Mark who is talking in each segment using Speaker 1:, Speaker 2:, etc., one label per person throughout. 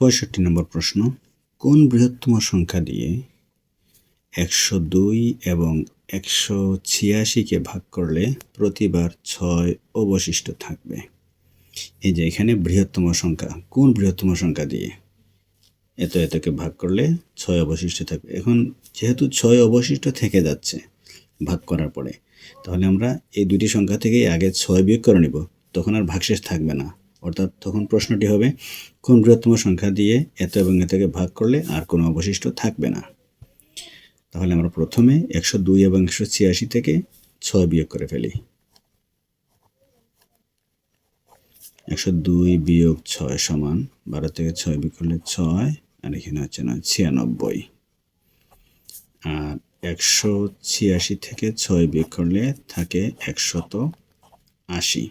Speaker 1: পঁয়ষট্টি নম্বর প্রশ্ন, কোন বৃহত্তম সংখ্যা দিয়ে একশো দুই এবং একশো ছিয়াশিকে ভাগ করলে প্রতিবার ছয় অবশিষ্ট থাকবে? এই যে এখানে বৃহত্তম সংখ্যা, কোন বৃহত্তম সংখ্যা দিয়ে এত এতকে ভাগ করলে ছয় অবশিষ্ট থাকবে? এখন যেহেতু ছয় অবশিষ্ট থেকে যাচ্ছে ভাগ করার পরে, তাহলে আমরা এই দুটি সংখ্যা থেকেই আগে ছয় বিয়োগ করে নিব, তখন আর ভাগশেষ থাকবে না। অর্থাৎ তখন প্রশ্নটি হবে, কোন বৃহত্তম সংখ্যা দিয়ে এত এবং এতকে ভাগ করলে আর কোনো অবশিষ্ট থাকবে না? তাহলে আমরা প্রথমে একশো দুই এবং একশো ছিয়াশি থেকে ছয় বিয়োগ করে ফেলি। একশো দুই বিয়োগ ছয় সমান বারো থেকে ছয় বিয়োগ করলে ছয়, আর এখানে হচ্ছে না ছিয়ানব্বই। আর একশো ছিয়াশি থেকে ছয় বিয়োগ করলে থাকে একশত আশি।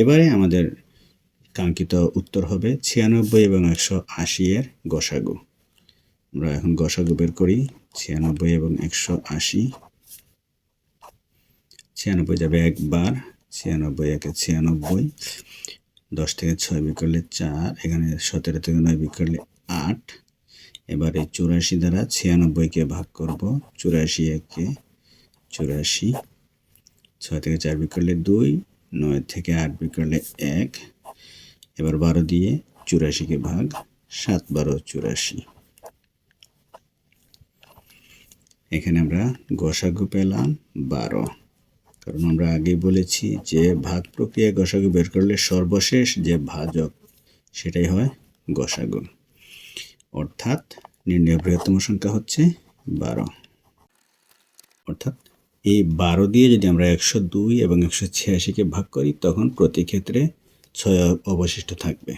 Speaker 1: এবারে আমাদের কাঙ্ক্ষিত উত্তর হবে ছিয়ানব্বই এবং একশো আশি এর গসাগু। আমরা এখন গসাগু বের করি, ছিয়ানব্বই এবং একশো আশি। ছিয়ানব্বই যাবে একবার, ছিয়ানব্বই একে ছিয়ানব্বই, দশ থেকে ছয় বিক করলে চার, এখানে সতেরো থেকে নয় বিক করলে আট। এবারে চুরাশি দ্বারা ছিয়ানব্বইকে ভাগ করব, চুরাশি একে চুরাশি, ছয় থেকে চার বিক করলে দুই, নয় থেকে আট বিক করলে এক এবার বারো দিয়ে চুরাশিকে ভাগ, সাত, বারো, চুরাশি। এখানে আমরা গসাগু পেলাম বারো। কারণ আমরা আগে বলেছি যে ভাগ প্রক্রিয়া গসাগু বের করলে সর্বশেষ যে ভাজক, সেটাই হয় গসাগু। অর্থাৎ নির্ণয় বৃহত্তম সংখ্যা হচ্ছে বারো। অর্থাৎ এই বারো দিয়ে যদি আমরা একশো দুই এবং একশো ছিয়াশিকে ভাগ করি, তখন প্রতি ক্ষেত্রে ছয় অবশিষ্ট থাকবে।